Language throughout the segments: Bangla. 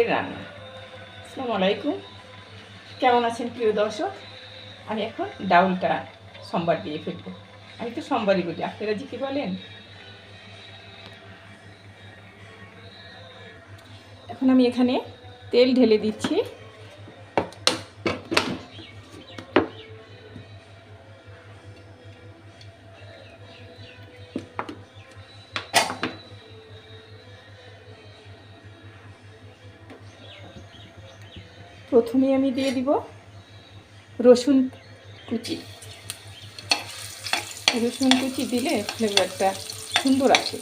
আজকের রান্না আসসালামু আলাইকুম। কেমন আছেন প্রিয় দর্শক? আমি এখন ডাউলটা সোমবার দিয়ে ফেলব। আমি তো সোমবারই বলি, আপনারা যে কি বলেন? এখন আমি এখানে তেল ঢেলে দিচ্ছি। প্রথমে আমি দিয়ে দিব রসুন কুচি। রসুন কুচি দিলে ফ্লেভারটা সুন্দর আসে।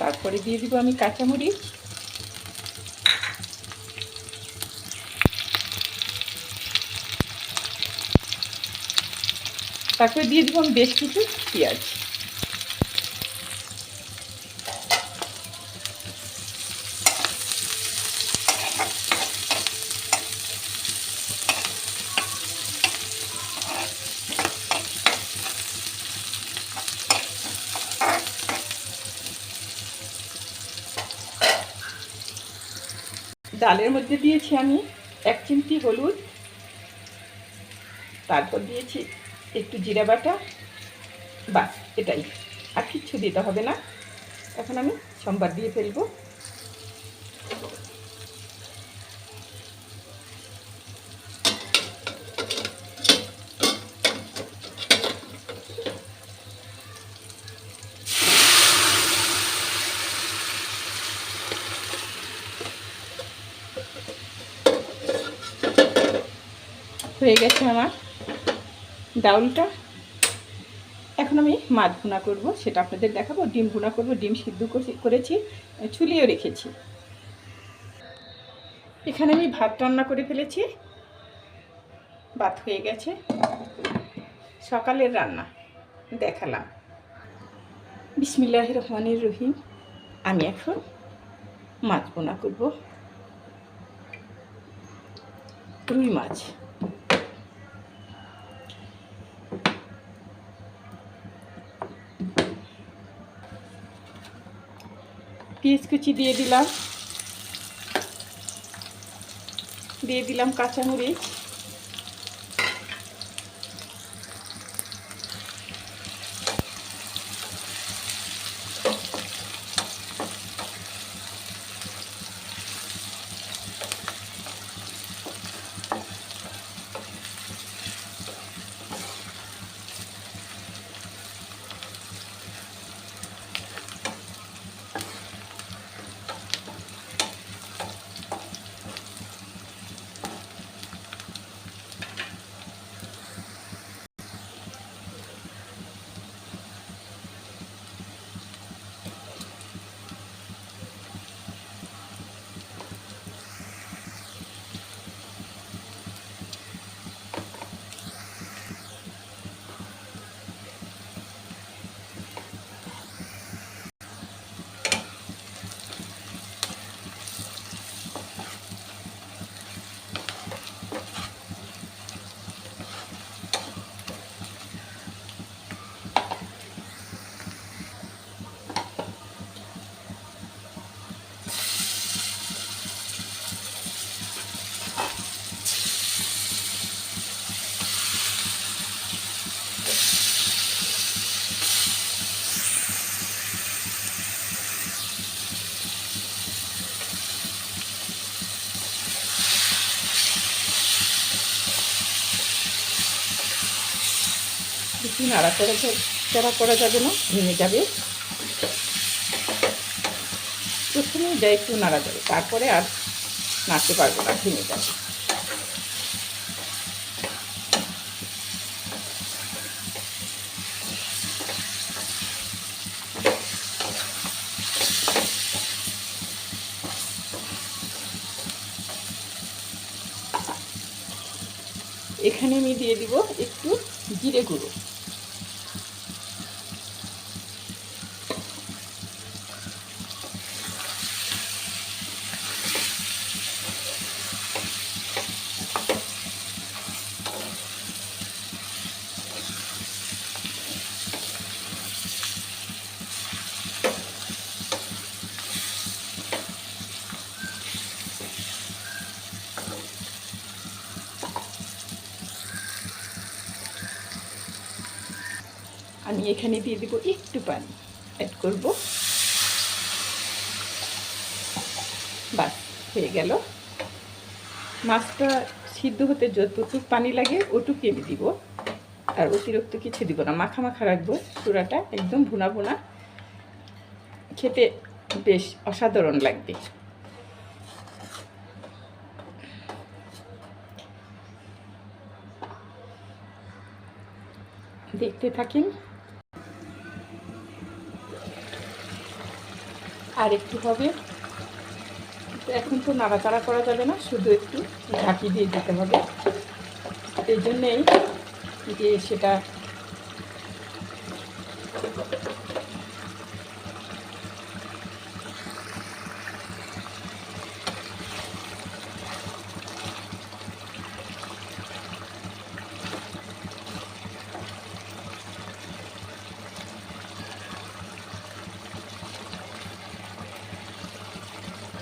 তারপরে দিয়ে দিব আমি কাঁচামরিচ। তারপরে দিয়ে দিব আমি বেশ কিছু পেঁয়াজ। মধ্যে দিয়েছি আমি এক চিমটি হলুদ। তারপর দিয়েছি একটু জিরা বাটা। বাস, এটাই। আর কিচ্ছু দিতে হবে না। এখন আমি সোমবার দিয়ে ফেলব। হয়ে গেছে আমার ডাউলটা। এখন আমি মাছ ভুনা করব, সেটা আপনাদের দেখাবো। ডিম ভুনা করব, ডিম সিদ্ধ করেছি চুলিও রেখেছি। এখানে আমি ভাত রান্না করে ফেলেছি। ভাত হয়ে গেছে। সকালের রান্না দেখালাম। বিসমিল্লাহ রহমানির রহিম। আমি এখন মাছ বোনা করব। রুই মাছ। পেঁয়াজ কুচি দিয়ে দিলাম। দিয়ে দিলাম কাঁচামরিচ। বেশি নাড়া করা চাড়া করা যাবে না, ভেঙে যাবে। প্রথমে যা একটু নাড়া যাবে, তারপরে আর নাড়তে পারব না, ভেঙে যাবে। এখানে আমি দিয়ে দিব একটু জিরে গুঁড়ো। আমি এখানে দিয়ে দেবো একটু পানি। অ্যাড করব। বাস, হয়ে গেল। মাছটা সিদ্ধ হতে যতটুকু পানি লাগে, ওটুকু আমি দিব। আর অতিরিক্ত কিছু দিব না। মাখা মাখা রাখব। চূড়াটা একদম ভুনা ভুনা। খেতে বেশ অসাধারণ লাগবে। দেখতে থাকেন। আর একটু হবে। এখন তো নাড়াচাড়া করা যাবে না, শুধু একটু ঢাকি দিয়ে দিতে হবে। এই জন্যেই যে সেটা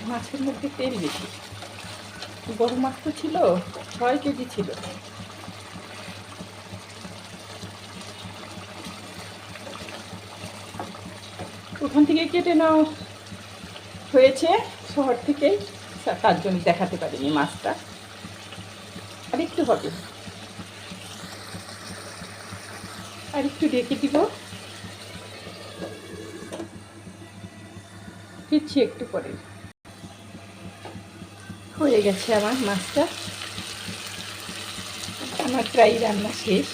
মাছের মধ্যে তেল বেশি। বড় মাছ তো ছিল, ছয় কেজি ছিল। ওখান থেকে কেটে নাও। হয়েছে, শহর থেকেই তার জন্য দেখাতে পারিনি মাছটা। আর একটু হবে। আর একটু রেখে দিব। ফিরছি একটু পরে। হয়ে গেছে আমার মাছটা। আমার প্রায় রান্না শেষ।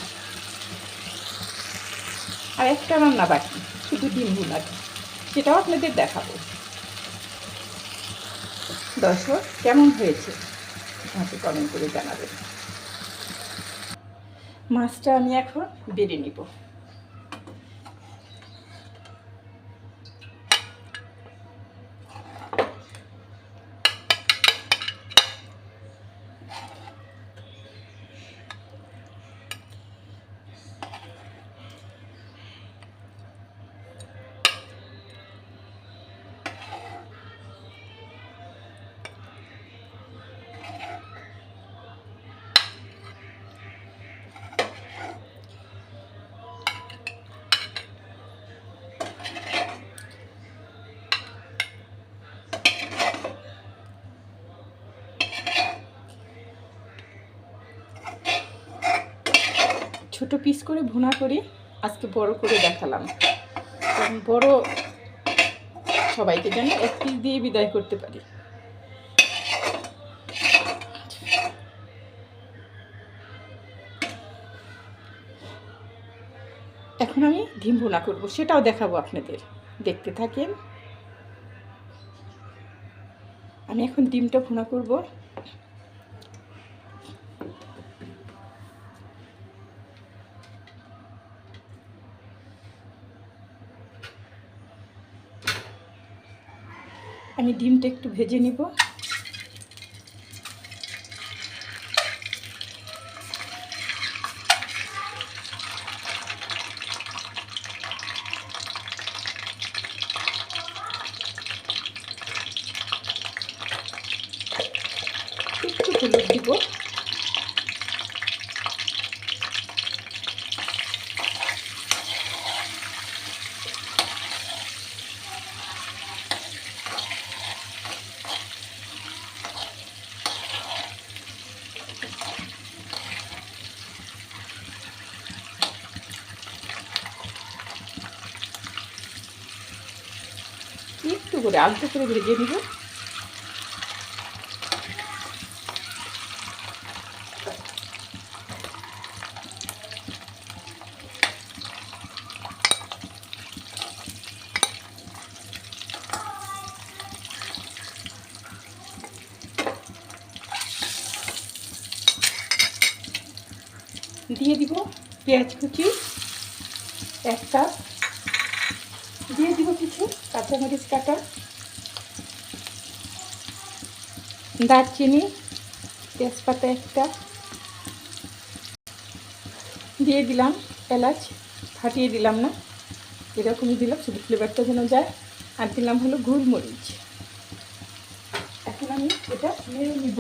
আর একটা রান্না বাকি, শুধু ডিম বুনাটি সেটাও আপনাদের দেখাবো। দর্শক, কেমন হয়েছে? আমাকে কমেন্ট করে জানাবেন। মাছটা আমি এখন বেড়ে নিব। ছোট পিস করে ভুনা করি, আজকে বড় করে দেখালাম। বড় সবাইকে যেন এক পিস দিয়ে বিদায় করতে পারি। এখন আমি ডিম ভুনা করব, সেটাও দেখাবো আপনাদের। দেখতে থাকেন। আমি এখন ডিমটা ভুনা করব। আমি ডিমটা একটু ভেজে নিব একটু হলুদ দিব একটু করে আলতো করে ভেজে নিব। দিয়ে দিব পেঁয়াজ কুচি একটা দিয়ে দিব কিছু কাঁচামরিচ কাটা। দারচিনি, তেজপাতা একটা। দিয়ে দিলাম এলাচ, ফাটিয়ে দিলাম না। এরকমই দিলাম, শুধু ফ্লেভারটা যেন যায়। আর দিলাম হলো গোলমরিচ এখন আমি এটা নিয়ে নিব।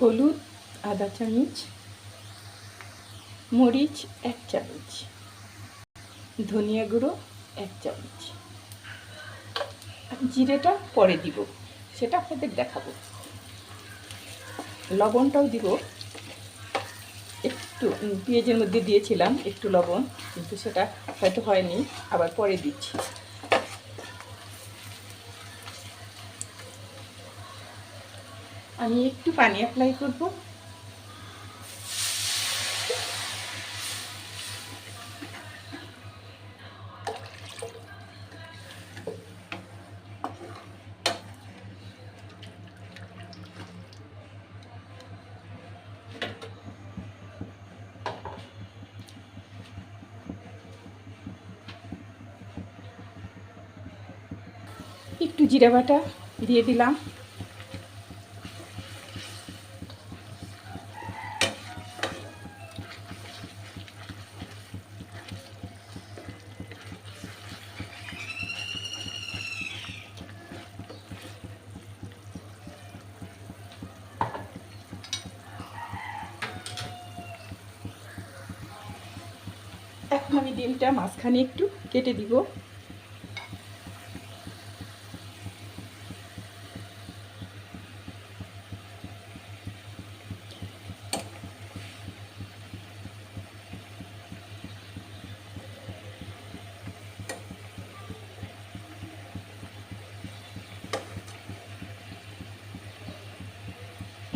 হলুদ আধা চামচ, মরিচ এক চামচ, ধনিয়া গুঁড়ো এক চামচ। জিরেটা পরে দিব, সেটা আপনাদের দেখাবো। লবণটাও দিব। একটু পেঁয়াজের মধ্যে দিয়েছিলাম একটু লবণ, কিন্তু সেটা হয়তো হয়নি, আবার পরে দিচ্ছি। আমি একটু পানি অ্যাপ্লাই করব। একটু জিরা বাটা দিয়ে দিলাম। আমি ডিমটা মাঝখানে একটু কেটে দিব।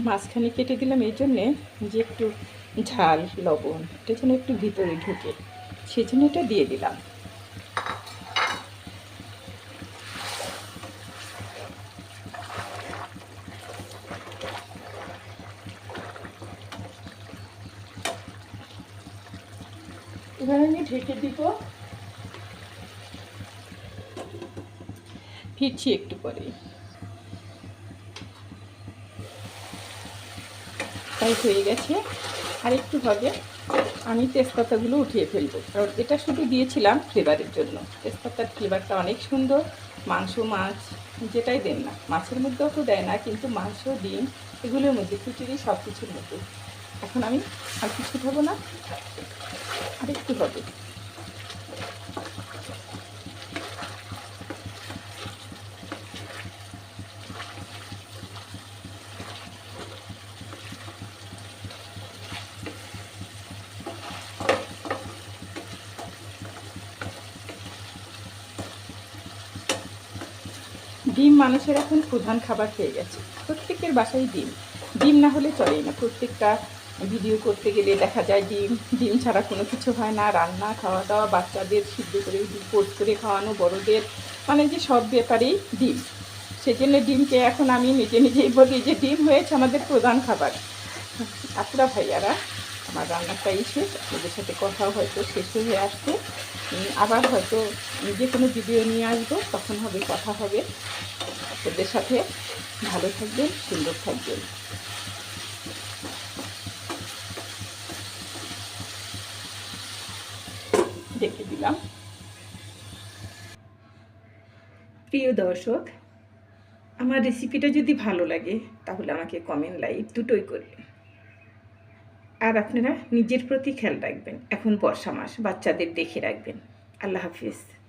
মাঝখানে কেটে দিলাম, এই জন্যে যে একটু ঝাল, লবণ, এটা যেন একটু ভিতরে ঢুকে। সেই জন্য এটা দিয়ে দিলাম। এবার আমি ঢেকে দিব। ফিরছি একটু পরে। তাই হয়ে গেছে। আর একটু হবে। আমি তেজপাতাগুলো উঠিয়ে ফেলব। কারণ এটা শুধু দিয়েছিলাম ফ্লেভারের জন্য। তেজপাতার ফ্লেভারটা অনেক সুন্দর। মাংস, মাছ, যেটাই দেন না। মাছের মধ্যেও তো দেয় না, কিন্তু মাংস, ডিম, এগুলোর মধ্যে খিচুড়ি সব কিছুর মতো এখন আমি আর কিছু খাব না। আর একটু হবে ডিম মানুষের এখন প্রধান খাবার হয়ে গেছে। প্রত্যেকের বাসায় ডিম। ডিম না হলে চলেই না। প্রত্যেকটা ভিডিও করতে গেলে দেখা যায় ডিম ডিম ছাড়া কোনো কিছু হয় না। রান্না খাওয়া দাওয়া বাচ্চাদের সিদ্ধ করে পোস্ট করে খাওয়ানো, বড়দের মানে যে সব ব্যাপারেই ডিম। সেজন্য ডিমকে এখন আমি নিজে নিজেই বলি যে ডিম হয়েছে আমাদের প্রধান খাবার। আপুরা ভাইয়ারা, আমার রান্নাটাই শেষ। আপনাদের সাথে কথা হয়তো শেষ হয়ে আসছে। আবার হয়তো যে কোনো ভিডিও নিয়ে আসব, তখন হবে, কথা হবে। আপনাদের সাথে ভালো থাকবেন, সুন্দর থাকবেন। দেখে দিলাম। প্রিয় দর্শক, আমার রেসিপিটা যদি ভালো লাগে, তাহলে আমাকে কমেন্ট লাইক দুটোই করবেন। আর আপনারা নিজের প্রতি খেয়াল রাখবেন। এখন বর্ষা মাস বাচ্চাদের দেখে রাখবেন। আল্লাহ হাফিজ।